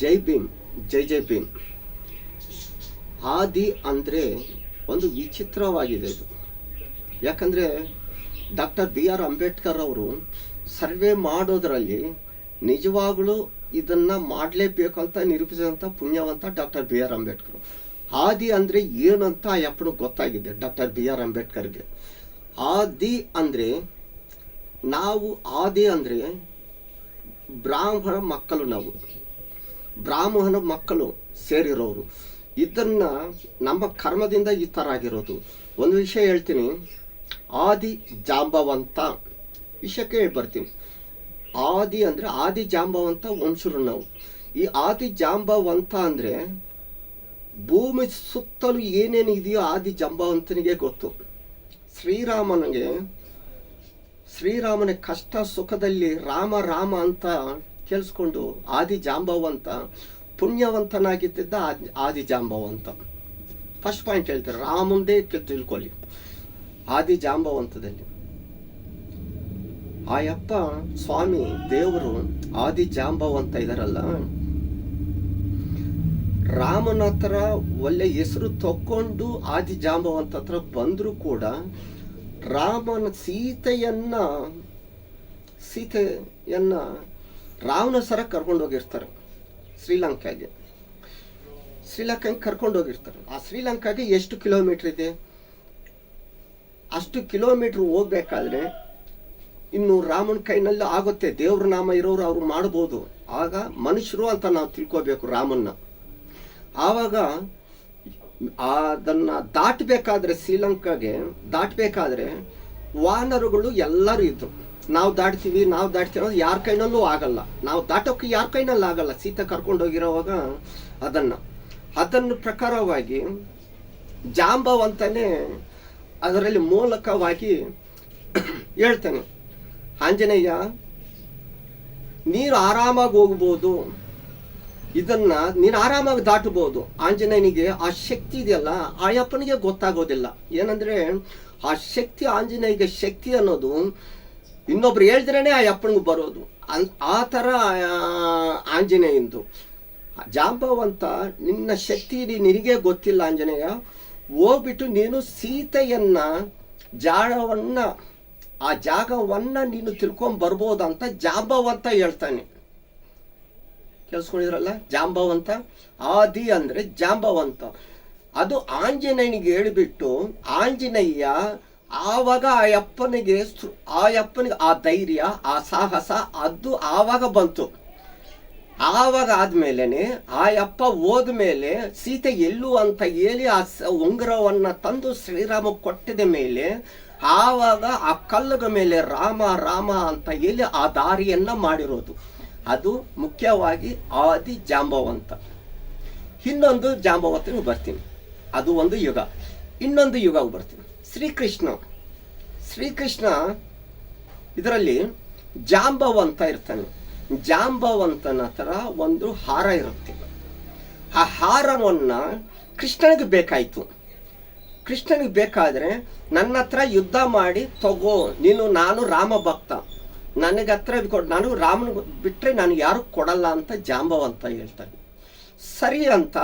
ಜೈ ಭೀಮ್, ಜೈ ಜೈ ಭೀಮ್. ಆದಿ ಅಂದರೆ ಒಂದು ವಿಚಿತ್ರವಾಗಿದೆ ಇದು. ಯಾಕಂದರೆ ಡಾಕ್ಟರ್ ಬಿ ಆರ್ ಅಂಬೇಡ್ಕರ್ ಅವರು ಸರ್ವೆ ಮಾಡೋದರಲ್ಲಿ ನಿಜವಾಗಲೂ ಇದನ್ನು ಮಾಡಲೇಬೇಕು ಅಂತ ನಿರೂಪಿಸಿದಂಥ ಪುಣ್ಯವಂತ ಡಾಕ್ಟರ್ ಬಿ ಆರ್ ಅಂಬೇಡ್ಕರ್. ಆದಿ ಅಂದರೆ ಏನಂತ ಯಪ್ಪನಿಗೆ ಗೊತ್ತಾಗಿದೆ ಡಾಕ್ಟರ್ ಬಿ ಆರ್ ಅಂಬೇಡ್ಕರ್ಗೆ. ಆದಿ ಅಂದರೆ ನಾವು, ಆದಿ ಅಂದರೆ ಬ್ರಾಹ್ಮಣ ಮಕ್ಕಳು ನಾವು. ಬ್ರಾಹ್ಮಣ ಮಕ್ಕಳು ಸೇರಿರೋರು. ಇದನ್ನ ನಮ್ಮ ಕರ್ಮದಿಂದ ಈ ಥರ ಆಗಿರೋದು. ಒಂದು ವಿಷಯ ಹೇಳ್ತೀನಿ. ಆದಿ ಜಾಂಬವಂತ ವಿಷಯಕ್ಕೆ ಬರ್ತೀನಿ. ಆದಿ ಅಂದರೆ ಆದಿ ಜಾಂಬವಂತ ವಂಶರು ನಾವು. ಈ ಆದಿ ಜಾಂಬವಂತ ಅಂದರೆ ಭೂಮಿ ಸುತ್ತಲೂ ಏನೇನು ಇದೆಯೋ ಆದಿ ಜಾಂಬವಂತನಿಗೆ ಗೊತ್ತು. ಶ್ರೀರಾಮನಿಗೆ, ಶ್ರೀರಾಮನ ಕಷ್ಟ ಸುಖದಲ್ಲಿ ರಾಮ ರಾಮ ಅಂತ ಕೇಳಿಸ್ಕೊಂಡು ಆದಿ ಜಾಂಬವಂತ ಪುಣ್ಯವಂತನಾಗಿದ್ದ ಆದಿ- ಜಾಂಬವಂತ ಫಸ್ಟ್ ಪಾಯಿಂಟ್ ಹೇಳ್ತಾರೆ, ರಾಮಂದೇ ತಿಳ್ಕೊಳ್ಳಿ. ಆದಿ ಜಾಂಬವಂತದಲ್ಲಿ ಆ ಯಪ್ಪ ಸ್ವಾಮಿ, ದೇವರು ಆದಿ ಜಾಂಬವಂತ ಇದಾರಲ್ಲ. ರಾಮನ ಹತ್ರ ಒಳ್ಳೆ ಹೆಸರು ತಕ್ಕೊಂಡು ಆದಿ ಜಾಂಬವಂತ ಹತ್ರ ಬಂದರೂ ಕೂಡ, ರಾಮನ ಸೀತೆಯನ್ನ ಸೀತೆಯನ್ನ ರಾವಣ ಸರ ಕರ್ಕೊಂಡು ಹೋಗಿರ್ತಾರೆ. ಶ್ರೀಲಂಕಾಗೆ. ಶ್ರೀಲಂಕಾಗೆ ಕರ್ಕೊಂಡು ಹೋಗಿರ್ತಾರೆ. ಆ ಶ್ರೀಲಂಕಾಗೆ ಎಷ್ಟು ಕಿಲೋಮೀಟರ್ ಇದೆ? ಅಷ್ಟು ಕಿಲೋಮೀಟ್ರ್ ಹೋಗ್ಬೇಕಾದ್ರೆ ಇನ್ನು ರಾಮನ ಕೈನಲ್ಲಿ ಆಗುತ್ತೆ. ದೇವ್ರ ನಾಮ ಇರೋರು ಅವ್ರು ಮಾಡ್ಬೋದು. ಆಗ ಮನುಷ್ಯರು ಅಂತ ನಾವು ತಿಳ್ಕೋಬೇಕು ರಾಮನ್ನ. ಆವಾಗ ಅದನ್ನ ದಾಟಬೇಕಾದ್ರೆ ಶ್ರೀಲಂಕಾಗೆ, ದಾಟಬೇಕಾದ್ರೆ ವಾನರುಗಳು ಎಲ್ಲರೂ ಇದ್ರು. ನಾವು ದಾಟ್ತೀವಿ ನಾವು ದಾಟ್ತೀವಿ ಅನ್ನೋದು ಯಾರ ಕೈನಲ್ಲೂ ಆಗಲ್ಲ. ನಾವು ದಾಟೋಕೆ ಯಾರ ಕೈನಲ್ಲಿ ಆಗಲ್ಲ. ಸೀತೆ ಕರ್ಕೊಂಡೋಗಿರೋವಾಗ ಅದನ್ನ. ಅದನ್ನು ಪ್ರಕಾರವಾಗಿ ಜಾಂಬವಂತನೇ ಅದರಲ್ಲಿ ಮೂಲಕವಾಗಿ ಹೇಳ್ತಾನೆ. ಆಂಜನೇಯ ನೀರು ಆರಾಮಾಗಿ ಹೋಗ್ಬೋದು. ಇದನ್ನ ನೀನು ಆರಾಮಾಗಿ ದಾಟಬಹುದು ಆಂಜನೇಯನಿಗೆ ಆ ಶಕ್ತಿ ಇದೆಯಲ್ಲ ಆ ಅಪ್ಪನಿಗೆ ಗೊತ್ತಾಗೋದಿಲ್ಲ. ಏನಂದ್ರೆ ಆ ಶಕ್ತಿ, ಆಂಜನೇಯಗೆ ಶಕ್ತಿ ಅನ್ನೋದು ಇನ್ನೊಬ್ರು ಹೇಳಿದ್ರೇನೆ ಆ ಅಪ್ಪನಿಗೆ ಬರೋದು. ಅನ್- ಆ ಥರ ಆಂಜನೇಯಂದು. ಜಾಂಬವಂತ ನಿನ್ನ ಶಕ್ತಿ ನಿನಗೆ ಗೊತ್ತಿಲ್ಲ ಆಂಜನೇಯ. ಹೋಗ್ಬಿಟ್ಟು ನೀನು ಸೀತೆಯನ್ನ ಜಾಳವನ್ನ ಆ ಜಾಗವನ್ನ ನೀನು ತಿಳ್ಕೊಂಡ್ ಬರ್ಬೋದಂತ ಜಾಂಬವಂತ ಹೇಳ್ತಾನೆ. ಕೇಳಿಸ್ಕೊಂಡಿದ್ರಲ್ಲ? ಜಾಂಬವಂತ? ಆದಿ ಅಂದ್ರೆ ಜಾಂಬವಂತ. ಅದು ಆಂಜನೇಯನಿಗೆ ಹೇಳಿಬಿಟ್ಟು, ಆಂಜನೇಯ ಆವಾಗ ಆ ಅಪ್ಪನಿಗೆ ಆ ಅಪ್ಪನಿಗೆ ಆ ಧೈರ್ಯ, ಆ ಸಾಹಸ ಅದು ಆವಾಗ ಬಂತು. ಆವಾಗ ಆದ್ಮೇಲೆನೆ ಆ ಅಪ್ಪ ಹೋದ್ಮೇಲೆ ಸೀತೆ ಎಲ್ಲೂ ಅಂತ ಹೇಳಿ ಆ ಉಂಗುರವನ್ನ ತಂದು ಶ್ರೀರಾಮ ಕೊಟ್ಟಿದ ಮೇಲೆ ಆವಾಗ ಆ ಕಲ್ಲುಗ ಮೇಲೆ ರಾಮ ರಾಮ ಅಂತ ಹೇಳಿ ಆ ದಾರಿಯನ್ನ ಮಾಡಿರೋದು. ಅದು ಮುಖ್ಯವಾಗಿ ಆದಿ ಜಾಂಬವಂತ. ಇನ್ನೊಂದು ಜಾಂಬವಂತನಿಗೆ ಬರ್ತೀನಿ. ಅದು ಒಂದು ಯುಗ. ಇನ್ನೊಂದು ಯುಗ ಬರ್ತೀನಿ. ಶ್ರೀಕೃಷ್ಣ. ಶ್ರೀಕೃಷ್ಣ ಇದರಲ್ಲಿ ಜಾಂಬವಂತ ಇರ್ತಾನೆ. ಜಾಂಬವಂತನ ನಂತರ ಒಂದು ಹಾರ ಇರುತ್ತೆ. ಆ ಹಾರವನ್ನು ಕೃಷ್ಣನಿಗೆ ಬೇಕಾಯಿತು. ಕೃಷ್ಣನಿಗೆ ಬೇಕಾದರೆ ನನ್ನ ಹತ್ರ ಯುದ್ಧ ಮಾಡಿ ತಗೋ, ನೀನು, ನಾನು ರಾಮ ಭಕ್ತ. ನನಗೆ ಹತ್ರ ಇದು ಕೊಡ್, ನಾನು ರಾಮನ ಬಿಟ್ಟರೆ ನಾನು ಯಾರು ಕೊಡಲ್ಲ ಅಂತ ಜಾಂಬವಂತ ಹೇಳ್ತಾನೆ. ಸರಿ ಅಂತ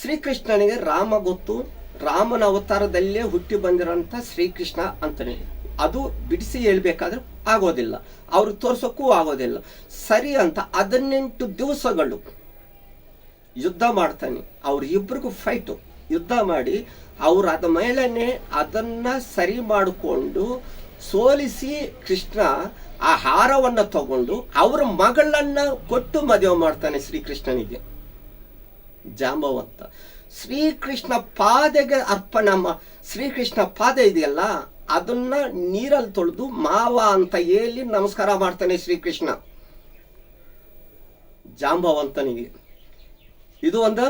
ಶ್ರೀಕೃಷ್ಣನಿಗೆ ರಾಮ ಗೊತ್ತು. ರಾಮನ ಅವತಾರದಲ್ಲೇ ಹುಟ್ಟಿ ಬಂದಿರೋಂಥ ಶ್ರೀಕೃಷ್ಣ ಅಂತಾನೆ. ಅದು ಬಿಡಿಸಿ ಹೇಳ್ಬೇಕಾದ್ರೆ ಆಗೋದಿಲ್ಲ. ಅವ್ರು ತೋರ್ಸೋಕ್ಕೂ ಆಗೋದಿಲ್ಲ. ಸರಿ ಅಂತ ಹದಿನೆಂಟು ದಿವಸಗಳು ಯುದ್ಧ ಮಾಡ್ತಾನೆ. ಅವ್ರ ಇಬ್ಬರಿಗೂ ಫೈಟು ಯುದ್ಧ ಮಾಡಿ ಅವ್ರು ಅದ ಅದನ್ನ ಸರಿ ಮಾಡಿಕೊಂಡು ಸೋಲಿಸಿ ಕೃಷ್ಣ ಆ ಹಾರವನ್ನ ತಗೊಂಡು ಅವರ ಮಗಳನ್ನ ಕೊಟ್ಟು ಮದುವೆ ಮಾಡ್ತಾನೆ ಶ್ರೀಕೃಷ್ಣನಿಗೆ. ಜಾಂಬವಂತ ಶ್ರೀಕೃಷ್ಣ ಪಾದೆಗೆ ಅರ್ಪಣ ಶ್ರೀಕೃಷ್ಣ ಪಾದ ಇದೆಯಲ್ಲ, ಅದನ್ನ ನೀರಲ್ಲಿ ತೊಳೆದು ಮಾವ ಅಂತ ಹೇಳಿ ನಮಸ್ಕಾರ ಮಾಡ್ತಾನೆ ಶ್ರೀಕೃಷ್ಣ. ಜಾಂಬವಂತನಿಗೆ. ಇದು ಒಂದು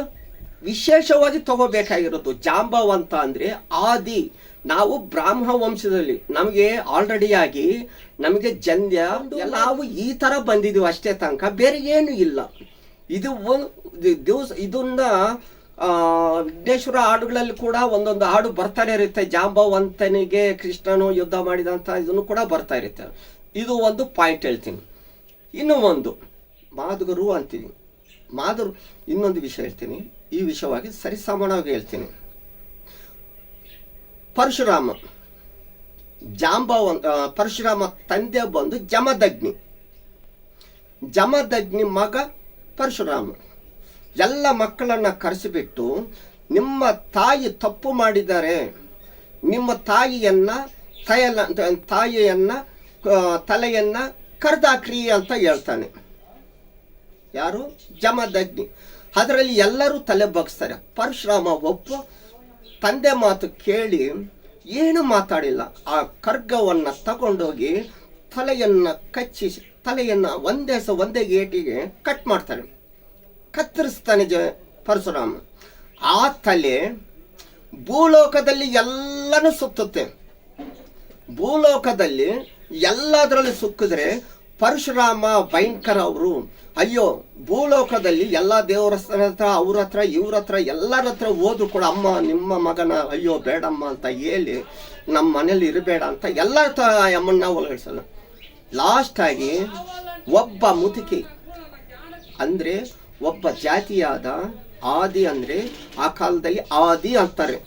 ವಿಶೇಷವಾಗಿ ತಗೋಬೇಕಾಗಿರೋದು. ಜಾಂಬವಂತ ಅಂದ್ರೆ ಆದಿ. ನಾವು ಬ್ರಾಹ್ಮ ವಂಶದಲ್ಲಿ ನಮಗೆ ಆಲ್ರೆಡಿ ಆಗಿ ನಮಗೆ ಜನ್ಯ, ನಾವು ಈ ತರ ಬಂದಿದ್ದೀವಿ ಅಷ್ಟೇ ತನಕ, ಬೇರೆ ಏನು ಇಲ್ಲ. ಇದು ದಿವಸ, ಇದನ್ನ ವಿಘ್ನೇಶ್ವರ ಹಾಡುಗಳಲ್ಲಿ ಕೂಡ ಒಂದೊಂದು ಹಾಡು ಬರ್ತಾನೆ ಇರುತ್ತೆ. ಜಾಂಬವಂತನಿಗೆ ಕೃಷ್ಣನು ಯುದ್ಧ ಮಾಡಿದಂಥ ಇದನ್ನು ಕೂಡ ಬರ್ತಾ ಇರುತ್ತೆ. ಇದು ಒಂದು ಪಾಯಿಂಟ್ ಹೇಳ್ತೀನಿ. ಇನ್ನು ಒಂದು, ಮಾದುಗರು ಅಂತೀನಿ. ಮಾಧುರ್ ಇನ್ನೊಂದು ವಿಷಯ ಹೇಳ್ತೀನಿ. ಈ ವಿಷಯವಾಗಿ ಸರಿಸಮಾನವಾಗಿ ಹೇಳ್ತೀನಿ. ಪರಶುರಾಮ ಜಾಂಬವಂತ ಪರಶುರಾಮ ತಂದೆ ಬಂದು ಜಮದಗ್ನಿ. ಜಮದಗ್ನಿ ಮಗ ಪರಶುರಾಮ. ಎಲ್ಲ ಮಕ್ಕಳನ್ನ ಕರೆಸಿಬಿಟ್ಟು, ನಿಮ್ಮ ತಾಯಿ ತಪ್ಪು ಮಾಡಿದ್ದಾರೆ. ನಿಮ್ಮ ತಾಯಿಯನ್ನ ತಯಲ, ತಾಯಿಯನ್ನ ತಲೆಯನ್ನು ಕರ್ದಾಕ್ರಿ ಅಂತ ಹೇಳ್ತಾನೆ. ಯಾರು? ಜಮದಗ್ನಿ. ಅದರಲ್ಲಿ ಎಲ್ಲರೂ ತಲೆ ಬಗ್ಸ್ತಾರೆ. ಪರಶುರಾಮ ಒಬ್ಬ ತಂದೆ ಮಾತು ಕೇಳಿ ಏನು ಮಾತಾಡಿಲ್ಲ. ಆ ಖರ್ಗವನ್ನ ತಗೊಂಡೋಗಿ ತಲೆಯನ್ನ ಕಚ್ಚಿ ತಲೆಯನ್ನ ಒಂದೇ ಸ, ಒಂದೇ ಗೇಟಿಗೆ ಕಟ್ ಮಾಡ್ತಾನೆ ಕತ್ತರಿಸ್ತಾನೆ ಜ ಪರಶುರಾಮ. ಆ ತಲೆ ಭೂಲೋಕದಲ್ಲಿ ಎಲ್ಲನೂ ಸುತ್ತುತ್ತೆ. ಭೂಲೋಕದಲ್ಲಿ ಎಲ್ಲದರಲ್ಲಿ ಸುಕ್ಕಿದ್ರೆ ಪರಶುರಾಮ ಭಯಂಕರ ಅವರು, ಅಯ್ಯೋ, ಭೂಲೋಕದಲ್ಲಿ ಎಲ್ಲ ದೇವರ ಹತ್ರ ಅವ್ರ ಹತ್ರ, ಇವ್ರ ಹತ್ರ, ಎಲ್ಲರ ಹತ್ರ ಹೋದ್ರು ಕೂಡ, ಅಮ್ಮ, ನಿಮ್ಮ ಮಗನ, ಅಯ್ಯೋ, ಬೇಡಮ್ಮ ಅಂತ ಹೇಳಿ ನಮ್ಮ ಮನೇಲಿ ಇರಬೇಡ ಅಂತ ಎಲ್ಲ ಹತ್ರ ಅಮ್ಮನ್ನ ಒಳಗಡಿಸಲ್ಲ. ಆಗಿ ಒಬ್ಬ ಮುದುಕಿ ಅಂದ್ರೆ ಒಬ್ಬ ಜಾತಿಯಾದ ಆದಿ ಅಂದ್ರೆ ಆ ಕಾಲದಲ್ಲಿ ಆದಿ ಅಂತಾರೆ.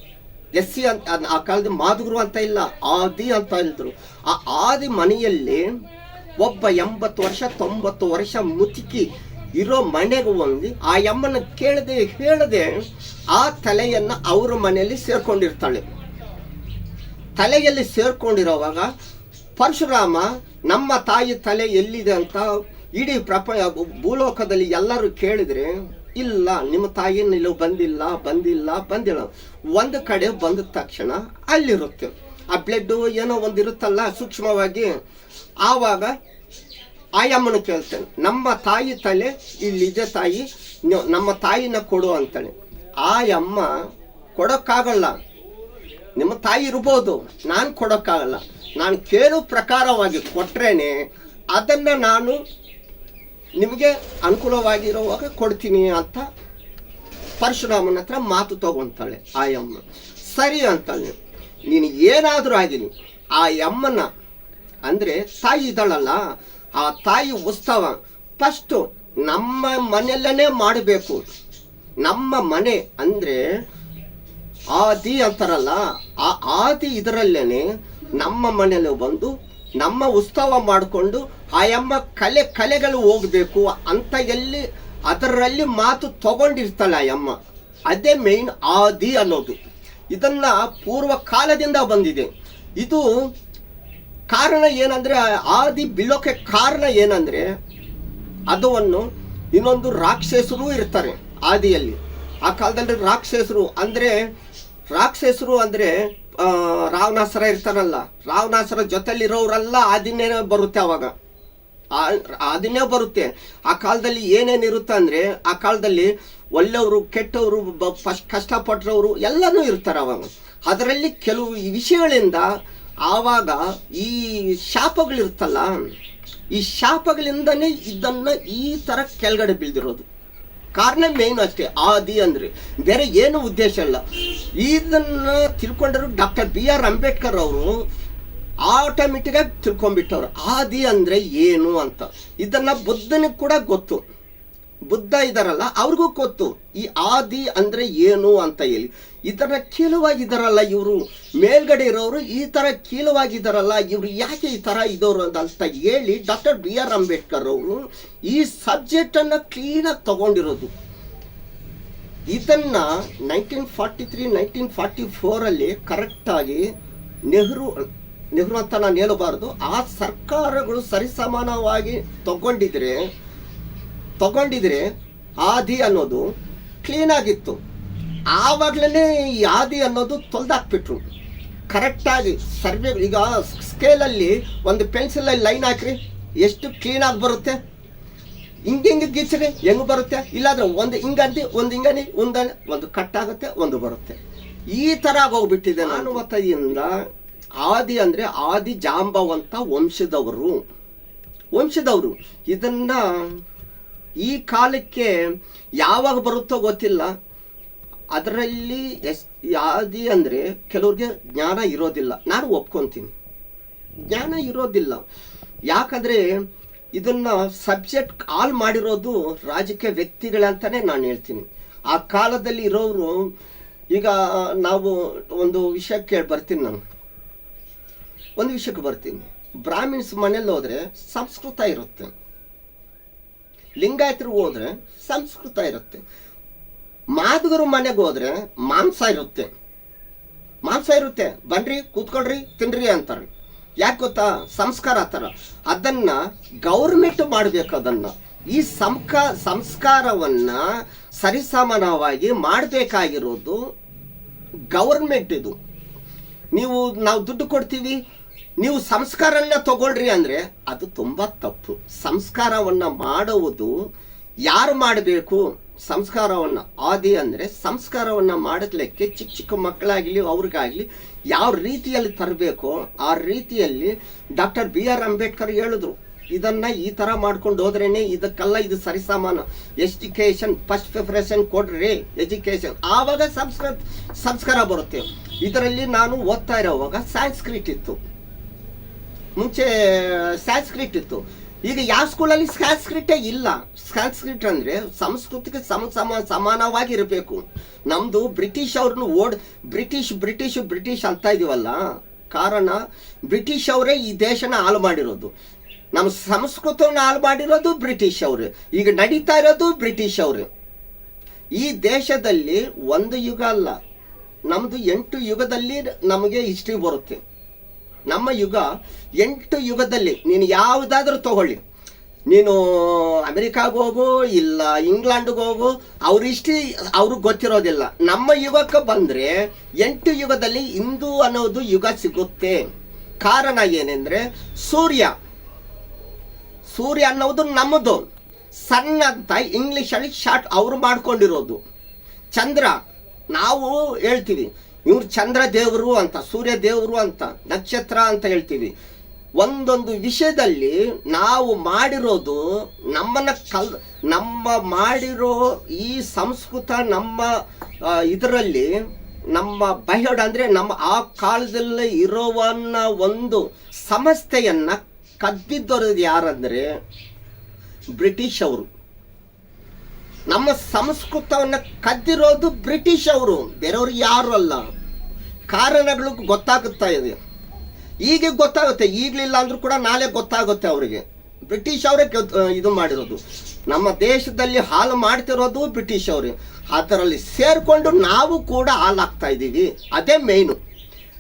ಎಸ್ ಸಿ ಅಂತ ಆ ಕಾಲದ ಮಾದುಗುರು ಅಂತ ಇಲ್ಲ, ಆದಿ ಅಂತ ಹೇಳಿದ್ರು. ಆ ಆದಿ ಮನೆಯಲ್ಲಿ ಒಬ್ಬ ಎಂಬತ್ತು ವರ್ಷ, ತೊಂಬತ್ತು ವರ್ಷ ಮುದುಕಿ ಇರೋ ಮನೆಗೆ ಒಂದು ಆ ಎಮ್ಮನ ಕೇಳದೆ ಹೇಳದೆ ಆ ತಲೆಯನ್ನ ಅವರ ಮನೆಯಲ್ಲಿ ಸೇರ್ಕೊಂಡಿರ್ತಾಳೆ. ತಲೆಯಲ್ಲಿ ಸೇರ್ಕೊಂಡಿರೋವಾಗ ಪರಶುರಾಮ, ನಮ್ಮ ತಾಯಿ ತಲೆ ಎಲ್ಲಿದೆ ಅಂತ ಇಡೀ ಪ್ರಪ, ಭೂಲೋಕದಲ್ಲಿ ಎಲ್ಲರೂ ಕೇಳಿದ್ರೆ, ಇಲ್ಲ, ನಿಮ್ಮ ತಾಯಿ ಇಲ್ಲ ಬಂದಿಲ್ಲ ಬಂದಿಲ್ಲ ಬಂದಿಲ್ಲ. ಒಂದು ಕಡೆ ಬಂದ ತಕ್ಷಣ ಅಲ್ಲಿರುತ್ತೆ. ಆ ಬ್ಲಡ್ ಏನೋ ಒಂದು ಇರುತ್ತಲ್ಲ, ಸೂಕ್ಷ್ಮವಾಗಿ. ಆವಾಗ ಆಯಮ್ಮನ ಕೇಳ್ತೇನೆ. ನಮ್ಮ ತಾಯಿ ತಲೆ ಇಲ್ಲಿದೆ ತಾಯಿ ನಮ್ಮ ತಾಯಿನ ಕೊಡು ಅಂತಾನೆ ಆಯಮ್ಮ ಕೊಡೋಕ್ಕಾಗಲ್ಲ. ನಿಮ್ಮ ತಾಯಿ ಇರ್ಬೋದು. ನಾನು ಕೊಡೋಕ್ಕಾಗಲ್ಲ. ನಾನು ಕೇಳೋ ಪ್ರಕಾರವಾಗಿ ಕೊಟ್ರೇನೆ, ಅದನ್ನು ನಾನು ನಿಮಗೆ ಅನುಕೂಲವಾಗಿರುವಾಗ ಕೊಡ್ತೀನಿ ಅಂತ ಪರಶುರಾಮನ ಹತ್ರ ಮಾತು ತಗೊಂತಾಳೆ ಆ ಯಮ್ಮ. ಸರಿ ಅಂತಾಳೆ. ನೀನು ಏನಾದರೂ ಆಗಿನಿ ಆ ಯಮ್ಮನ ಅಂದರೆ ತಾಯಿ ಇದ್ದಾಳಲ್ಲ, ಆ ತಾಯಿ ಉತ್ಸವ ಫಸ್ಟು ನಮ್ಮ ಮನೆಯಲ್ಲೇ ಮಾಡಬೇಕು. ನಮ್ಮ ಮನೆ ಅಂದರೆ ಆದಿ ಅಂತಾರಲ್ಲ, ಆ ಆದಿ ಇದರಲ್ಲೇ ನಮ್ಮ ಮನೆಯಲ್ಲಿ ಬಂದು ನಮ್ಮ ಉತ್ಸವ ಮಾಡಿಕೊಂಡು ಆಯಮ್ಮ ಕಲೆ, ಕಲೆಗಳು ಹೋಗಬೇಕು, ಅಂತ ಎಲ್ಲಿ, ಅದರಲ್ಲಿ ಮಾತು ತಗೊಂಡಿರ್ತಾಳೆ ಎಮ್ಮ. ಅದೇ ಮೇನ್ ಆದಿ ಅನ್ನೋದು. ಇದನ್ನ ಪೂರ್ವ ಕಾಲದಿಂದ ಬಂದಿದೆ. ಇದು ಕಾರಣ ಏನಂದ್ರೆ, ಆದಿ ಬೀಳೋಕೆ ಕಾರಣ ಏನಂದ್ರೆ, ಅದವನ್ನು ಇನ್ನೊಂದು ರಾಕ್ಷಸರು ಇರ್ತಾರೆ ಆದಿಯಲ್ಲಿ. ಆ ಕಾಲದಲ್ಲಿ ರಾಕ್ಷಸರು ಅಂದ್ರೆ ರಾಕ್ಷಸರು ಅಂದ್ರೆ ರಾವಣಾಸುರ ಇರ್ತಾರಲ್ಲ. ರಾವಣಾಸರ ಜೊತೆಲಿರೋರೆಲ್ಲ ಆದಿನೇ ಬರುತ್ತೆ ಅವಾಗ. ಆ- ಆದಿನೇ ಬರುತ್ತೆ. ಆ ಕಾಲದಲ್ಲಿ ಏನೇನು ಇರುತ್ತೆ ಅಂದ್ರೆ, ಆ ಕಾಲದಲ್ಲಿ ಒಳ್ಳೆಯವರು, ಕೆಟ್ಟವರು, ಬ- ಫಸ್ಟ್ ಕಷ್ಟಪಟ್ಟರವರು ಎಲ್ಲನೂ ಇರ್ತಾರೆ ಅವಾಗ. ಅದರಲ್ಲಿ ಕೆಲವು ವಿಷಯಗಳಿಂದ ಆವಾಗ ಈ ಶಾಪಗಳಿರ್ತಲ್ಲ, ಈ ಶಾಪಗಳಿಂದನೇ ಇದನ್ನು ಈ ತರ ಕೆಳಗಡೆ ಬೀಳ್ದಿರೋದು. ಕಾರಣ ಮೇನ್ ಅಷ್ಟೇ, ಆದಿ ಅಂದ್ರೆ. ಬೇರೆ ಏನು ಉದ್ದೇಶ ಇಲ್ಲ. ಇದನ್ನು ತಿಳ್ಕೊಂಡರು ಡಾಕ್ಟರ್ ಬಿ ಆರ್ ಅಂಬೇಡ್ಕರ್ ಅವರು ಆಟೋಮೆಟಿಕ್ ಆಗಿ ತಿಳ್ಕೊಂಡ್ಬಿಟ್ಟವ್ರು. ಆದಿ ಅಂದ್ರೆ ಏನು ಅಂತ. ಇದನ್ನು ಬುದ್ಧನಿಗೆ ಕೂಡ ಗೊತ್ತು. ಬುದ್ಧ ಇದಾರಲ್ಲ, ಅವ್ರಿಗೂ ಗೊತ್ತು. ಈ ಆದಿ ಅಂದ್ರೆ ಏನು ಅಂತ ಹೇಳಿ. ಈ ಕೀಲವಾಗಿದ್ದಾರಲ್ಲ ಇವರು. ಮೇಲ್ಗಡೆ ಇರೋರು ಈ ತರ ಕೀಲವಾಗಿದ್ದಾರಲ್ಲ ಇವರು ಯಾಕೆ ಈ ತರ ಇದ್ದವರು ಅಂತ ಹೇಳಿ ಡಾಕ್ಟರ್ ಬಿ ಆರ್ ಅಂಬೇಡ್ಕರ್ ಅವರು ಈ ಸಬ್ಜೆಕ್ಟನ್ನು ಕ್ಲೀನಾಗಿ ತಗೊಂಡಿರೋದು. ಇದನ್ನು nineteen forty three, nineteen forty ಫೋರಲ್ಲಿ ಕರೆಕ್ಟಾಗಿ ನೆಹರು ನಾನು ಹೇಳಬಾರ್ದು ಆ ಸರ್ಕಾರಗಳು ಸರಿಸಮಾನವಾಗಿ ತಗೊಂಡಿದ್ರೆ ತಗೊಂಡಿದ್ರೆ ಆದಿ ಅನ್ನೋದು ಕ್ಲೀನ್ ಆಗಿತ್ತು. ಆವಾಗಲೇ ಈ ಆದಿ ಅನ್ನೋದು ತೊಳೆದಾಕ್ಬಿಟ್ರು. ಕರೆಕ್ಟಾಗಿ ಸರ್ವೆ ಈಗ ಸ್ಕೇಲಲ್ಲಿ ಒಂದು ಪೆನ್ಸಿಲಲ್ಲಿ ಲೈನ್ ಹಾಕ್ರಿ ಎಷ್ಟು ಕ್ಲೀನಾಗಿ ಬರುತ್ತೆ? ಹಿಂಗೆ ಹಿಂಗೆ ಗೀಚ್ರಿ ಹೆಂಗ್ ಬರುತ್ತೆ? ಇಲ್ಲಾಂದ್ರೆ ಒಂದು ಹಿಂಗಂದಿ ಒಂದು ಹಿಂಗನಿ ಒಂದ ಒಂದು ಕಟ್ ಆಗುತ್ತೆ ಒಂದು ಬರುತ್ತೆ. ಈ ತರ ನಾನು ನಾನುಮತೆಯಿಂದ ಆದಿ ಅಂದ್ರೆ ಆದಿ ಜಾಂಬವಂತ ವಂಶದವರು. ವಂಶದವರು. ಇದನ್ನ ಈ ಕಾಲಕ್ಕೆ ಯಾವಾಗ ಬರುತ್ತೋ ಗೊತ್ತಿಲ್ಲ. ಅದರಲ್ಲಿ ಎಸ್ ಆದಿ ಅಂದ್ರೆ ಕೆಲವ್ರಿಗೆ ಜ್ಞಾನ ಇರೋದಿಲ್ಲ. ನಾನು ಒಪ್ಕೊಂತೀನಿ. ಜ್ಞಾನ ಇರೋದಿಲ್ಲ. ಯಾಕಂದ್ರೆ ಇದನ್ನ ಸಬ್ಜೆಕ್ಟ್ ಕಾಲ್ ಮಾಡಿರೋದು ರಾಜಕೀಯ ವ್ಯಕ್ತಿಗಳಂತಲೇ ನಾನು ಹೇಳ್ತೀನಿ. ಆ ಕಾಲದಲ್ಲಿ ಇರೋರು ಈಗ ನಾವು ಒಂದು ವಿಷಯ ಕೇಳಿ ಬರ್ತೀನಿ ನಾನು. ಒಂದು ವಿಷಯಕ್ಕೆ ಬರ್ತೀನಿ. ಬ್ರಾಹ್ಮಿಣ್ಸ್ ಮನೇಲಿ ಹೋದ್ರೆ ಸಂಸ್ಕೃತ ಇರುತ್ತೆ. ಲಿಂಗಾಯತರು ಹೋದ್ರೆ ಸಂಸ್ಕೃತ ಇರುತ್ತೆ. ಮಾದುಗರು ಮನೆಗೆ ಹೋದ್ರೆ ಮಾಂಸ ಇರುತ್ತೆ. ಮಾಂಸ ಇರುತ್ತೆ. ಬನ್ರಿ, ಕೂತ್ಕೊಳ್ರಿ, ತಿನ್ರಿ ಅಂತಾರೆ. ಯಾಕೆ ಗೊತ್ತಾ? ಸಂಸ್ಕಾರ ಆ ಥರ. ಅದನ್ನ ಗೌರ್ಮೆಂಟ್ ಮಾಡಬೇಕು ಅದನ್ನ. ಈ ಸಂಕ, ಸಂಸ್ಕಾರವನ್ನ ಸರಿಸಮಾನವಾಗಿ ಮಾಡಬೇಕಾಗಿರೋದು ಗೌರ್ಮೆಂಟ್ ಇದು. ನೀವು, ನಾವು ದುಡ್ಡು ಕೊಡ್ತೀವಿ ನೀವು ಸಂಸ್ಕಾರನ ತಗೊಳ್ರಿ ಅಂದ್ರೆ ಅದು ತುಂಬಾ ತಪ್ಪು. ಸಂಸ್ಕಾರವನ್ನ ಮಾಡುವುದು ಯಾರು ಮಾಡಬೇಕು? ಸಂಸ್ಕಾರವನ್ನ ಆದಿ ಅಂದ್ರೆ ಸಂಸ್ಕಾರವನ್ನ ಮಾಡಲಿಕ್ಕೆ ಚಿಕ್ಕ ಚಿಕ್ಕ ಮಕ್ಕಳಾಗ್ಲಿ ಅವ್ರಿಗಾಗ್ಲಿ ಯಾವ ರೀತಿಯಲ್ಲಿ ತರಬೇಕೋ ಆ ರೀತಿಯಲ್ಲಿ ಡಾಕ್ಟರ್ ಬಿ ಆರ್ ಅಂಬೇಡ್ಕರ್ ಹೇಳಿದ್ರು. ಇದನ್ನ ಈ ತರ ಮಾಡ್ಕೊಂಡು ಹೋದ್ರೇನೆ ಇದಕ್ಕೆಲ್ಲ ಇದು ಸರಿಸಮಾನ. ಎಜುಕೇಶನ್ ಫಸ್ಟ್ ಪ್ರಿಫರೇಷನ್ ಕೊಡ್ರಿ ಎಜುಕೇಶನ್ ಆವಾಗ ಸಂಸ್ಕೃತ, ಸಂಸ್ಕಾರ ಬರುತ್ತೆ. ಇದರಲ್ಲಿ ನಾನು ಓದ್ತಾ ಇರೋವಾಗ ಸಂಸ್ಕ್ರಿಟ್ ಇತ್ತು. ಮುಂಚೆ ಸ್ಯಾನ್ಸ್ಕ್ರಿಟ್ ಇತ್ತು. ಈಗ ಯಾವ ಸ್ಕೂಲಲ್ಲಿ ಸ್ಯಾನ್ಸ್ಕ್ರಿಟೇ ಇಲ್ಲ. ಸ್ಯಾನ್ಸ್ಕ್ರಿಟ್ ಅಂದ್ರೆ ಸಂಸ್ಕೃತಿಗೆ ಸಮ ಸಮ, ಸಮಾನವಾಗಿರಬೇಕು. ನಮ್ದು ಬ್ರಿಟಿಷ್ ಅವ್ರನ್ನ ಓಡ್ ಬ್ರಿಟಿಷ್ ಬ್ರಿಟಿಷ್ ಬ್ರಿಟಿಷ್ ಅಂತ ಇದೀವಲ್ಲ. ಕಾರಣ ಬ್ರಿಟಿಷ್ ಅವರೇ ಈ ದೇಶನ ಹಾಳು ಮಾಡಿರೋದು. ನಮ್ಮ ಸಂಸ್ಕೃತವನ್ನು ಹಾಳು ಮಾಡಿರೋದು ಬ್ರಿಟಿಷ್ ಅವರು. ಈಗ ನಡೀತಾ ಇರೋದು ಬ್ರಿಟಿಷ್ ಅವರು. ಈ ದೇಶದಲ್ಲಿ ಒಂದು ಯುಗ ಅಲ್ಲ. ನಮ್ದು ಎಂಟು ಯುಗದಲ್ಲಿ ನಮಗೆ ಹಿಸ್ಟ್ರಿ ಬರುತ್ತೆ. ನಮ್ಮ ಯುಗ, ಎಂಟು ಯುಗದಲ್ಲಿ ನೀನು ಯಾವುದಾದ್ರೂ ತಗೊಳ್ಳಿ. ನೀನು ಅಮೆರಿಕಾಗೆ ಹೋಗು, ಇಲ್ಲ ಇಂಗ್ಲೆಂಡ್ಗೆ ಹೋಗು ಅವ್ರಿಷ್ಟಿ ಅವ್ರಿಗೆ ಗೊತ್ತಿರೋದಿಲ್ಲ. ನಮ್ಮ ಯುಗಕ್ಕೆ ಬಂದರೆ ಎಂಟು ಯುಗದಲ್ಲಿ ಹಿಂದೂ ಅನ್ನೋದು ಯುಗ ಸಿಗುತ್ತೆ. ಕಾರಣ ಏನೆಂದರೆ ಸೂರ್ಯ. ಸೂರ್ಯ ಅನ್ನೋದು ನಮ್ಮದು ಸಣ್ಣ ಅಂತ ಇಂಗ್ಲೀಷಲ್ಲಿ ಶಾರ್ಟ್ ಅವರು ಮಾಡ್ಕೊಂಡಿರೋದು. ಚಂದ್ರ, ನಾವು ಹೇಳ್ತೀವಿ. ಇವ್ರು ಚಂದ್ರ ದೇವರು ಅಂತ, ಸೂರ್ಯ ದೇವರು ಅಂತ, ನಕ್ಷತ್ರ ಅಂತ ಹೇಳ್ತೀವಿ. ಒಂದೊಂದು ವಿಷಯದಲ್ಲಿ ನಾವು ಮಾಡಿರೋದು ನಮ್ಮನ್ನ ಕಲ್, ನಮ್ಮ ಮಾಡಿರೋ ಈ ಸಂಸ್ಕೃತ ನಮ್ಮ ಇದರಲ್ಲಿ ನಮ್ಮ ಬಯೋಡ ಅಂದರೆ ನಮ್ಮ ಆ ಕಾಲದಲ್ಲಿ ಇರೋವನ್ನ ಒಂದು ಸಂಸ್ಥೆಯನ್ನು ಕದ್ದಿದ್ದವರು ಯಾರಂದರೆ ಬ್ರಿಟಿಷ್ ಅವರು. ನಮ್ಮ ಸಂಸ್ಕೃತವನ್ನು ಕದ್ದಿರೋದು ಬ್ರಿಟಿಷ್ ಅವರು. ಬೇರೆಯವರು ಯಾರು ಅಲ್ಲ. ಕಾರಣಗಳು ಗೊತ್ತಾಗುತ್ತಾ ಇದೆ. ಈಗ ಗೊತ್ತಾಗುತ್ತೆ. ಈಗಲಿಲ್ಲ ಅಂದರೂ ಕೂಡ ನಾಳೆ ಗೊತ್ತಾಗುತ್ತೆ ಅವರಿಗೆ. ಬ್ರಿಟಿಷ್ ಅವರೇ ಇದು ಮಾಡಿರೋದು. ನಮ್ಮ ದೇಶದಲ್ಲಿ ಹಾಲು ಮಾಡ್ತಿರೋದು ಬ್ರಿಟಿಷ್ ಅವರು. ಅದರಲ್ಲಿ ಸೇರಿಕೊಂಡು ನಾವು ಕೂಡ ಹಾಲಾಗ್ತಾ ಇದ್ದೀವಿ. ಅದೇ ಮೇಯ್ನು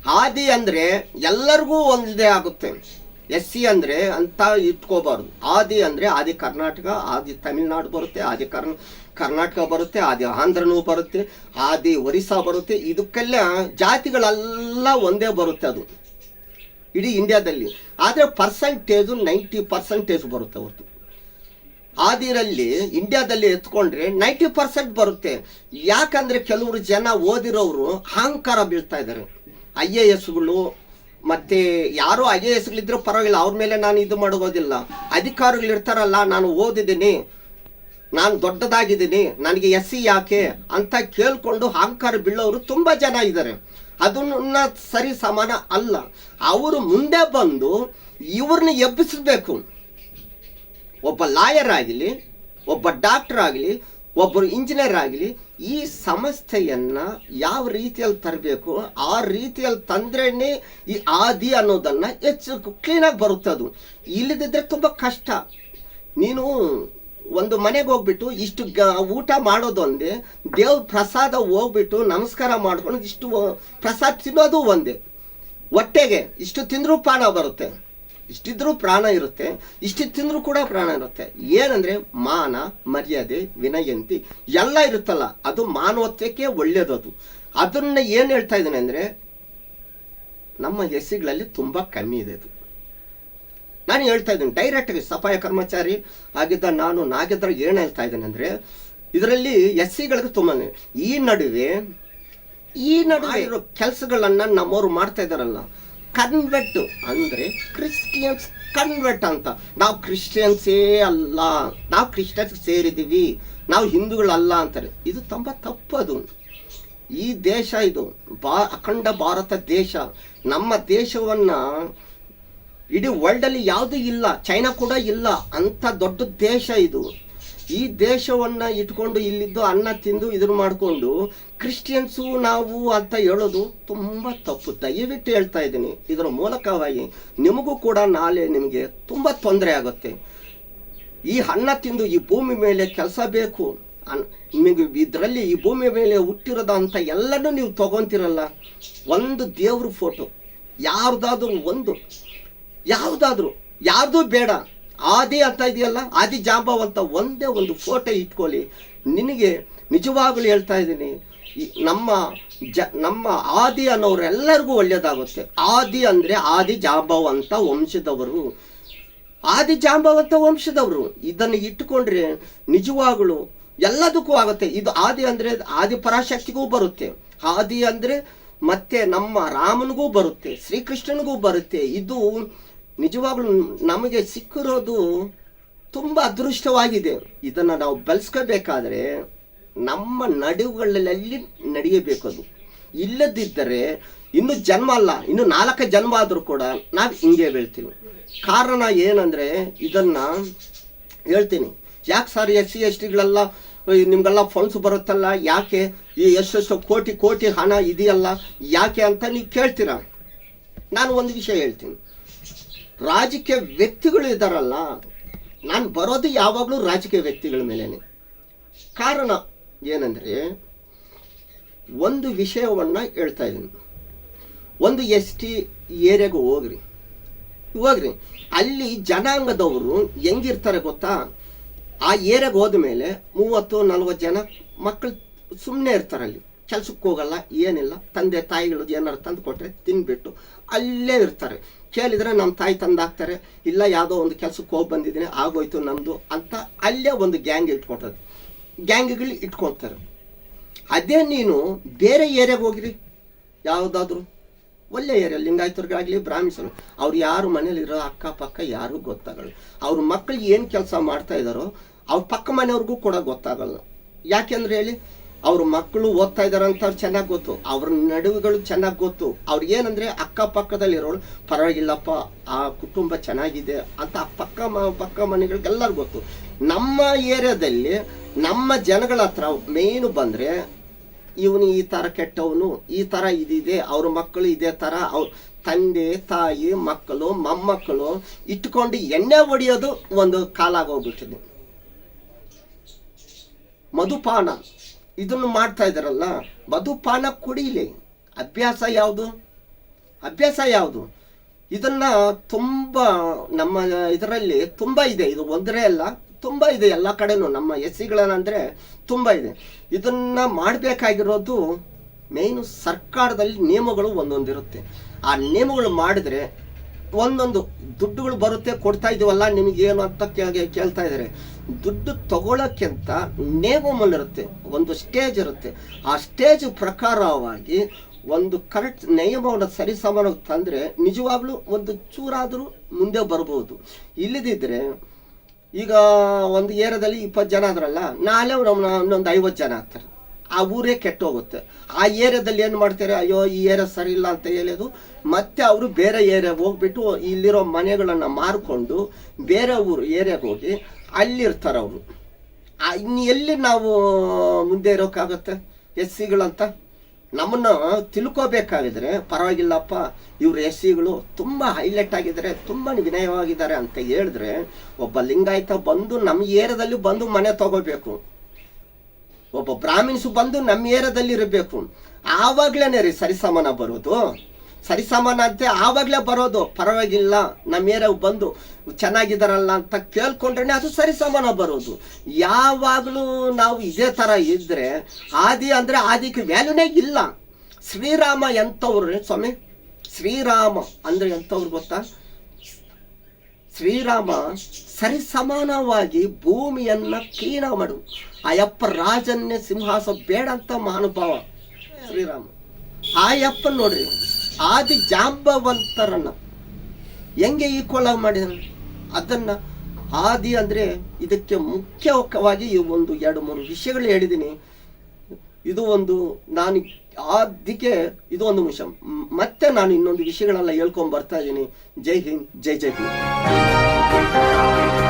ಹಾದಿ ಅಂದರೆ ಎಲ್ಲರಿಗೂ ಒಂದೇ ಆಗುತ್ತೆ. ಎಸ್ ಸಿ ಅಂದ್ರೆ ಅಂತ ಇಟ್ಕೋಬಾರ್ದು. ಆದಿ ಅಂದ್ರೆ ಆದಿ ಕರ್ನಾಟಕ, ಆದಿ ತಮಿಳ್ನಾಡು ಬರುತ್ತೆ, ಆದಿ ಕರ್ನ, ಕರ್ನಾಟಕ ಬರುತ್ತೆ, ಆದಿ ಆಂಧ್ರನೂ ಬರುತ್ತೆ, ಆದಿ ಒರಿಸ್ಸಾ ಬರುತ್ತೆ. ಇದಕ್ಕೆಲ್ಲ ಜಾತಿಗಳೆಲ್ಲ ಒಂದೇ ಬರುತ್ತೆ ಅದು. ಇಡೀ ಇಂಡಿಯಾದಲ್ಲಿ. ಆದರೆ ಪರ್ಸೆಂಟೇಜು ನೈಂಟಿ ಪರ್ಸೆಂಟೇಜ್ ಬರುತ್ತೆ ಅವ್ರದ್ದು ಆದಿರಲ್ಲಿ, ಇಂಡಿಯಾದಲ್ಲಿ ಎತ್ಕೊಂಡ್ರೆ ನೈಂಟಿ ಪರ್ಸೆಂಟ್ ಬರುತ್ತೆ. ಯಾಕಂದ್ರೆ ಕೆಲವರು ಜನ ಓದಿರೋರು ಅಹಂಕಾರ ಬೀಳ್ತಾ ಇದ್ದಾರೆ. ಐ ಎ ಎಸ್ಗಳು ಮತ್ತೆ ಯಾರು ಐ ಎ ಎಸ್ಗಳಿದ್ರು ಪರವಾಗಿಲ್ಲ, ಅವ್ರ ಮೇಲೆ ನಾನು ಇದು ಮಾಡೋದಿಲ್ಲ. ಅಧಿಕಾರಿಗಳು ಇರ್ತಾರಲ್ಲ ನಾನು ಓದಿದ್ದೀನಿ, ನಾನು ದೊಡ್ಡದಾಗಿದ್ದೀನಿ, ನನಗೆ ಎಸ್ ಸಿ ಯಾಕೆ ಅಂತ ಕೇಳ್ಕೊಂಡು ಅಹಂಕಾರ ಬೀಳೋರು ತುಂಬಾ ಜನ ಇದ್ದಾರೆ. ಅದನ್ನ ಸರಿ ಸಮಾನ ಅಲ್ಲ. ಅವರು ಮುಂದೆ ಬಂದು ಇವ್ರನ್ನ ಎಬ್ಬಿಸಬೇಕು. ಒಬ್ಬ ಲಾಯರ್ ಆಗಲಿ, ಒಬ್ಬ ಡಾಕ್ಟರ್ ಆಗಲಿ, ಒಬ್ಬರು ಇಂಜಿನಿಯರ್ ಆಗಲಿ ಈ ಸಮಸ್ಥೆಯನ್ನ ಯಾವ ರೀತಿಯಲ್ಲಿ ತರಬೇಕು, ಆ ರೀತಿಯಲ್ಲಿ ತಂದ್ರೇನೆ ಈ ಆದಿ ಅನ್ನೋದನ್ನ ಹೆಚ್ಚು ಕ್ಲೀನಾಗಿ ಬರುತ್ತೆ ಅದು. ಇಲ್ಲದಿದ್ರೆ ತುಂಬ ಕಷ್ಟ. ನೀನು ಒಂದು ಮನೆಗೆ ಹೋಗ್ಬಿಟ್ಟು ಇಷ್ಟು ಗ, ಊಟ ಮಾಡೋದೊಂದೇ ದೇವ್ರ ಪ್ರಸಾದ ಹೋಗ್ಬಿಟ್ಟು ನಮಸ್ಕಾರ ಮಾಡ್ಕೊಂಡು ಇಷ್ಟು ಪ್ರಸಾದ ತಿನ್ನೋದು ಒಂದೇ. ಹೊಟ್ಟೆಗೆ ಇಷ್ಟು ತಿಂದರೂ ಪಾನ ಬರುತ್ತೆ. ಇಷ್ಟಿದ್ರೂ ಪ್ರಾಣ ಇರುತ್ತೆ ಇಷ್ಟು ತಿಂದರೂ ಕೂಡ ಪ್ರಾಣ ಇರುತ್ತೆ. ಏನಂದ್ರೆ ಮಾನ ಮರ್ಯಾದೆ ವಿನಯಂತಿ ಎಲ್ಲ ಇರುತ್ತಲ್ಲ ಅದು ಮಾನವತ್ವಕ್ಕೆ ಒಳ್ಳೇದದು. ಅದನ್ನ ಏನು ಹೇಳ್ತಾ ಇದ್ದೇನೆ ಅಂದ್ರೆ ನಮ್ಮ ಎಸ್ಸಿಗಳಲ್ಲಿ ತುಂಬಾ ಕಮ್ಮಿ ಇದೆ ಅದು. ನಾನು ಹೇಳ್ತಾ ಇದ್ದೀನಿ ಡೈರೆಕ್ಟ್ ಸಫಾಯ ಕರ್ಮಚಾರಿ ಆಗಿದ್ದ ನಾನು ನಾಗಿದ್ರ ಏನು ಹೇಳ್ತಾ ಇದ್ದೇನೆ ಅಂದ್ರೆ ಇದರಲ್ಲಿ ಎಸ್ ಸಿಗಳಿಗೆ ತುಂಬ ಈ ನಡುವೆ ಈ ನಡುವೆ ಇರೋ ಕೆಲಸಗಳನ್ನ ನಮ್ಮವರು ಮಾಡ್ತಾ ಇದಾರಲ್ಲ ಕನ್ವೆಟ್ ಅಂದ್ರೆ ಕ್ರಿಸ್ಟಿಯನ್ಸ್ ಕನ್ವೆಟ್ ಅಂತ. ನಾವು ಕ್ರಿಶ್ಚಿಯನ್ಸೇ ಅಲ್ಲ. ನಾವು ಕ್ರಿಶ್ಚಿಯನ್ಸ್ ಸೇರಿದೀವಿ ನಾವು ಹಿಂದೂಗಳಲ್ಲ ಅಂತಾರೆ. ಇದು ತುಂಬ ತಪ್ಪದು. ಈ ದೇಶ ಇದು ಬಾ, ಅಖಂಡ ಭಾರತ ದೇಶ. ನಮ್ಮ ದೇಶವನ್ನ ಇಡೀ ವರ್ಲ್ಡಲ್ಲಿ ಯಾವುದೂ ಇಲ್ಲ ಚೈನಾ ಕೂಡ ಇಲ್ಲ. ಅಂತ ದೊಡ್ಡ ದೇಶ ಇದು. ಈ ದೇಶವನ್ನ ಇಟ್ಕೊಂಡು ಇಲ್ಲಿದ್ದು ಅನ್ನ ತಿಂದು ಇದನ್ನು ಮಾಡಿಕೊಂಡು ಕ್ರಿಶ್ಚಿಯನ್ಸು ನಾವು ಅಂತ ಹೇಳೋದು ತುಂಬ ತಪ್ಪು. ದಯವಿಟ್ಟು ಹೇಳ್ತಾ ಇದ್ದೀನಿ. ಇದರ ಮೂಲಕವಾಗಿ ನಿಮಗೂ ಕೂಡ ನಾಳೆ ನಿಮಗೆ ತುಂಬ ತೊಂದರೆ ಆಗುತ್ತೆ. ಈ ಅನ್ನ ತಿಂದು ಈ ಭೂಮಿ ಮೇಲೆ ಕೆಲಸ ಬೇಕು. ನಿಮಗೆ ಇದರಲ್ಲಿ ಈ ಭೂಮಿ ಮೇಲೆ ಹುಟ್ಟಿರೋದ ಅಂತ ಎಲ್ಲನೂ ನೀವು ತಗೊಂತಿರಲ್ಲ. ಒಂದು ದೇವ್ರ ಫೋಟೋ ಯಾರ್ದಾದ್ರೂ ಒಂದು. ಯಾವುದಾದ್ರೂ ಯಾರ್ದು ಬೇಡ. ಆದಿ ಅಂತ ಇದೆಯಲ್ಲ? ಆದಿ ಜಾಂಬವ್ ಅಂತ ಒಂದೇ ಒಂದು ಫೋಟೋ ಇಟ್ಕೊಳ್ಳಿ. ನಿನಗೆ ನಿಜವಾಗ್ಲೂ ಹೇಳ್ತಾ ಇದ್ದೀನಿ ನಮ್ಮ ಜ, ನಮ್ಮ ಆದಿ ಅನ್ನೋರೆಲ್ಲರಿಗೂ ಒಳ್ಳೆಯದಾಗುತ್ತೆ. ಆದಿ ಅಂದರೆ ಆದಿ ಜಾಂಬವ್ ಅಂತ ವಂಶದವರು. ಆದಿ ಜಾಂಬವಂತ ವಂಶದವರು. ಇದನ್ನು ಇಟ್ಟುಕೊಂಡ್ರೆ ನಿಜವಾಗ್ಲೂ ಎಲ್ಲದಕ್ಕೂ ಆಗುತ್ತೆ. ಇದು ಆದಿ ಅಂದರೆ ಆದಿ ಪರಾಶಕ್ತಿಗೂ ಬರುತ್ತೆ. ಆದಿ ಅಂದರೆ ಮತ್ತೆ ನಮ್ಮ ರಾಮನಿಗೂ ಬರುತ್ತೆ, ಶ್ರೀಕೃಷ್ಣನಿಗೂ ಬರುತ್ತೆ. ಇದು ನಿಜವಾಗ್ಲೂ ನಮಗೆ ಸಿಕ್ಕಿರೋದು ತುಂಬ ಅದೃಷ್ಟವಾಗಿದೆ. ಇದನ್ನು ನಾವು ಬೆಳೆಸ್ಕೋಬೇಕಾದ್ರೆ ನಮ್ಮ ನಡುಗಳಲ್ಲಿ ನಡೆಯಬೇಕು ಅದು? ಇಲ್ಲದಿದ್ದರೆ ಇನ್ನು ಜನ್ಮ ಅಲ್ಲ, ಇನ್ನು ನಾಲ್ಕು ಜನ್ಮ ಆದರೂ ಕೂಡ ನಾವು ಹಿಂಗೆ ಹೇಳ್ತೀವಿ ಕಾರಣ ಏನಂದರೆ ಇದನ್ನು ಹೇಳ್ತೀನಿ. ಯಾಕೆ ಸರ್ ಎಸ್ ಸಿ, ಎಸ್ ಟಿಗಳೆಲ್ಲ ನಿಮಗೆಲ್ಲ ಫಂಡ್ಸ್ ಬರುತ್ತಲ್ಲ? ಯಾಕೆ ಈ ಎಷ್ಟೆಷ್ಟು ಕೋಟಿ ಕೋಟಿ ಹಣ ಇದೆಯಲ್ಲ? ಯಾಕೆ ಅಂತ ನೀವು ಕೇಳ್ತೀರಾ? ನಾನು ಒಂದು ವಿಷಯ ಹೇಳ್ತೀನಿ. ರಾಜಕೀಯ ವ್ಯಕ್ತಿಗಳು ಇದ್ದಾರಲ್ಲ, ನಾನು ಬರೋದು ಯಾವಾಗಲೂ ರಾಜಕೀಯ ವ್ಯಕ್ತಿಗಳ ಮೇಲೇನೆ. ಕಾರಣ ಏನಂದ್ರೆ, ಒಂದು ವಿಷಯವನ್ನು ಹೇಳ್ತಾ ಇದ್ದೀನಿ. ಒಂದು ಎಸ್ ಟಿ ಏರಿಯಾಗೆ ಹೋಗ್ರಿ. ಹೋಗ್ರಿ. ಅಲ್ಲಿ ಜನಾಂಗದವರು ಹೆಂಗಿರ್ತಾರೆ ಗೊತ್ತಾ? ಆ ಏರಿಯಾಗೆ ಹೋದ್ಮೇಲೆ ಮೂವತ್ತು, ನಲ್ವತ್ತು ಜನ ಮಕ್ಕಳು ಸುಮ್ಮನೆ ಇರ್ತಾರೆ ಅಲ್ಲಿ. ಕೆಲ್ಸಕ್ಕೆ ಹೋಗಲ್ಲ, ಏನಿಲ್ಲ. ತಂದೆ ತಾಯಿಗಳದ್ದು ಏನಾರು ತಂದು ಕೊಟ್ಟರೆ ತಿನ್ಬಿಟ್ಟು ಅಲ್ಲೇ ಇರ್ತಾರೆ. ಕೇಳಿದರೆ ನಮ್ಮ ತಾಯಿ ತಂದಾಕ್ತಾರೆ, ಇಲ್ಲ ಯಾವುದೋ ಒಂದು ಕೆಲಸಕ್ಕೆ ಹೋಗಿ ಬಂದಿದ್ದೀನಿ, ಆಗೋಯ್ತು ನಮ್ಮದು ಅಂತ ಅಲ್ಲೇ ಒಂದು ಗ್ಯಾಂಗ್ ಇಟ್ಕೊಟ್ಟದ್ದು ಗ್ಯಾಂಗ್ಗಳು ಇಟ್ಕೊಳ್ತಾರೆ. ಅದೇ ನೀನು ಬೇರೆ ಏರಿಯಾಗೆ ಹೋಗಿರಿ. ಯಾವುದಾದ್ರು ಒಳ್ಳೆ ಏರಿಯಾ, ಲಿಂಗಾಯತರಿಗಾಗಲಿ, ಬ್ರಾಹ್ಮಿಸರು. ಅವ್ರು ಯಾರು ಮನೇಲಿರೋ ಅಕ್ಕಪಕ್ಕ ಯಾರಿಗೂ ಗೊತ್ತಾಗಲ್ಲ. ಅವ್ರ ಮಕ್ಕಳು ಏನು ಕೆಲಸ ಮಾಡ್ತಾ ಇದ್ದಾರೋ, ಅವ್ರ ಪಕ್ಕ ಮನೆಯವ್ರಿಗೂ ಕೂಡ ಗೊತ್ತಾಗಲ್ಲ. ಯಾಕೆಂದ್ರೆ ಹೇಳಿ ಅವ್ರ ಮಕ್ಕಳು ಓದ್ತಾ ಇದಾರೆ ಅಂತ ಚೆನ್ನಾಗಿ ಗೊತ್ತು. ಅವ್ರ ನಡುವೆಗಳು ಚೆನ್ನಾಗಿ ಗೊತ್ತು. ಅವ್ರು ಏನಂದ್ರೆ ಅಕ್ಕಪಕ್ಕದಲ್ಲಿರೋಳು ಪರವಾಗಿಲ್ಲಪ್ಪ, ಆ ಕುಟುಂಬ ಚೆನ್ನಾಗಿದೆ ಅಂತ ಆ ಪಕ್ಕ ಮ, ಪಕ್ಕ ಮನೆಗಳಿಗೆಲ್ಲರಿಗೂ ಗೊತ್ತು. ನಮ್ಮ ಏರಿಯಾದಲ್ಲಿ ನಮ್ಮ ಜನಗಳ ಹತ್ರ ಮೇಯ್ನು ಬಂದ್ರೆ, ಇವನು ಈ ತರ ಕೆಟ್ಟವನು, ಈ ತರ ಇದಿದೆ, ಅವ್ರ ಮಕ್ಕಳು ಇದೇ ತರ, ಅವ್ರ ತಂದೆ, ತಾಯಿ, ಮಕ್ಕಳು, ಮೊಮ್ಮಕ್ಕಳು ಇಟ್ಕೊಂಡು ಎಣ್ಣೆ ಹೊಡಿಯೋದು ಒಂದು ಕಾಲಾಗೋಗ್ಬಿಟ್ಟಿದೆ ಮಧುಪಾನ. ಇದನ್ನು ಮಾಡ್ತಾ ಇದ್ದಾರಲ್ಲ? ಮಧುಪಾನ ಕುಡಿಲಿ. ಅಭ್ಯಾಸ ಯಾವುದು? ಅಭ್ಯಾಸ ಯಾವುದು? ಇದನ್ನ ತುಂಬ ನಮ್ಮ ಇದರಲ್ಲಿ ತುಂಬ ಇದೆ. ಇದು ಒಂದರೇ ಅಲ್ಲ, ತುಂಬ ಇದೆ ಎಲ್ಲ ಕಡೆನೂ. ನಮ್ಮ ಎಸ್ ಸಿಗಳಂದ್ರೆ ತುಂಬ ಇದೆ. ಇದನ್ನ ಮಾಡಬೇಕಾಗಿರೋದು ಮೇಯ್ನು ಸರ್ಕಾರದಲ್ಲಿ ನಿಯಮಗಳು ಒಂದೊಂದಿರುತ್ತೆ. ಆ ನಿಯಮಗಳು ಮಾಡಿದ್ರೆ ಒಂದೊಂದು ದುಡ್ಡುಗಳು ಬರುತ್ತೆ, ಕೊಡ್ತಾ ಇದೀವಲ್ಲ ನಿಮಗೇನು ಅಂತ ಕೇಳ್ತಾ ಇದ್ದಾರೆ. ದುಡ್ಡು ತಗೊಳಕ್ಕಿಂತ ನೇಮಮಲ್ಲಿರುತ್ತೆ ಒಂದು ಸ್ಟೇಜ್ ಇರುತ್ತೆ. ಆ ಸ್ಟೇಜ್ ಪ್ರಕಾರವಾಗಿ ಒಂದು ಕರೆಕ್ಟ್ ನಿಯಮವನ್ನು ಸರಿಸಮಾನವಾಗಿ ತಂದ್ರೆ ನಿಜವಾಗ್ಲೂ ಒಂದು ಚೂರಾದರೂ ಮುಂದೆ ಬರ್ಬೋದು. ಇಲ್ಲದಿದ್ದರೆ ಈಗ ಒಂದು ಏರಿಯಾದಲ್ಲಿ ಇಪ್ಪತ್ತು ಜನ ಆದ್ರಲ್ಲ, ನಾಳೆ ನಮ್ಮ ಇನ್ನೊಂದು ಐವತ್ತು ಜನ ಆಗ್ತಾರೆ. ಆ ಊರೇ ಕೆಟ್ಟೋಗುತ್ತೆ. ಆ ಏರಿಯಾದಲ್ಲಿ ಏನು ಮಾಡ್ತಾರೆ? ಅಯ್ಯೋ, ಈ ಏರಿಯಾ ಸರಿ ಇಲ್ಲ ಅಂತ ಹೇಳೋದು ಮತ್ತೆ ಅವರು ಬೇರೆ ಏರಿಯಾಗೆ ಹೋಗ್ಬಿಟ್ಟು ಇಲ್ಲಿರೋ ಮನೆಗಳನ್ನು ಮಾರ್ಕೊಂಡು ಬೇರೆ ಊರು, ಏರಿಯಾಗೆ ಹೋಗಿ ಅಲ್ಲಿರ್ತಾರೆ ಅವರು. ಇನ್ನು ಎಲ್ಲಿ ನಾವು ಮುಂದೆ ಇರೋಕ್ಕಾಗತ್ತೆ? ಎಸ್ ಸಿಗಳಂತ ನಮ್ಮನ್ನು ತಿಳ್ಕೋಬೇಕಾಗಿದ್ರೆ, ಪರವಾಗಿಲ್ಲಪ್ಪ, ಇವರು ಎಸ್ ಸಿಗಳು ತುಂಬ ಹೈಲೈಟ್ ಆಗಿದ್ದಾರೆ, ತುಂಬ ವಿನಯವಾಗಿದ್ದಾರೆ ಅಂತ ಹೇಳಿದ್ರೆ, ಒಬ್ಬ ಲಿಂಗಾಯತ ಬಂದು ನಮ್ಮ ಏರಿಯಾದಲ್ಲಿ ಬಂದು ಮನೆ ತಗೋಬೇಕು. ಒಬ್ಬ ಬ್ರಾಹ್ಮಿನ್ಸು ಬಂದು ನಮ್ಮ ಏರದಲ್ಲಿ ಇರಬೇಕು ಆವಾಗ್ಲೇನೆ ರೀ ಸರಿಸಮಾನ ಬರೋದು. ಸರಿಸಮಾನ ಅಂತ ಆವಾಗಲೇ ಬರೋದು. ಪರವಾಗಿಲ್ಲ, ನಮ್ಮ ಏರ ಬಂದು ಚೆನ್ನಾಗಿದ್ದಾರಲ್ಲ ಅಂತ ಕೇಳ್ಕೊಂಡ್ರೆ ಅದು ಸರಿಸಮಾನ ಬರೋದು. ಯಾವಾಗಲೂ ನಾವು ಇದೇ ಥರ ಇದ್ದರೆ ಆದಿ ಅಂದರೆ ಆದಿಗೆ ವ್ಯಾಲ್ಯೂನೇ ಇಲ್ಲ. ಶ್ರೀರಾಮ ಎಂಥವ್ರು, ಸ್ವಾಮಿ? ಶ್ರೀರಾಮ ಅಂದರೆ ಎಂಥವ್ರು ಗೊತ್ತಾ? ಶ್ರೀರಾಮ ಸರಿಸಮಾನವಾಗಿ ಭೂಮಿಯನ್ನ ಕ್ಲೀನ ಮಾಡು. ಅಯ್ಯಪ್ಪ ರಾಜನ್ನೇ ಸಿಂಹಾಸ ಬೇಡ ಅಂತ ಮಹಾನುಭಾವ ಶ್ರೀರಾಮ. ಆಯಪ್ಪ ನೋಡ್ರಿ ಆದಿ ಜಾಂಬವಂತರನ್ನ ಹೆಂಗೆ ಈಕ್ವಲ್ ಆಗಿ ಮಾಡಿದ್ರು? ಅದನ್ನ ಆದಿ ಅಂದ್ರೆ ಇದಕ್ಕೆ ಮುಖ್ಯವಾಗಿ ಈ ಒಂದು ಎರಡು ಮೂರು ವಿಷಯಗಳು ಹೇಳಿದ್ದೀನಿ. ಇದು ಒಂದು ನಾನು ಅದಕ್ಕೆ ಇದು ಒಂದು ವಿಷಯ ಮತ್ತೆ ನಾನು ಇನ್ನೊಂದು ವಿಷಯಗಳೆಲ್ಲ ಹೇಳ್ಕೊಂಡ್ ಬರ್ತಾ ಇದ್ದೀನಿ. ಜೈ ಹಿಂದ್, ಜೈ ಜೈ ಹಿಂದ್.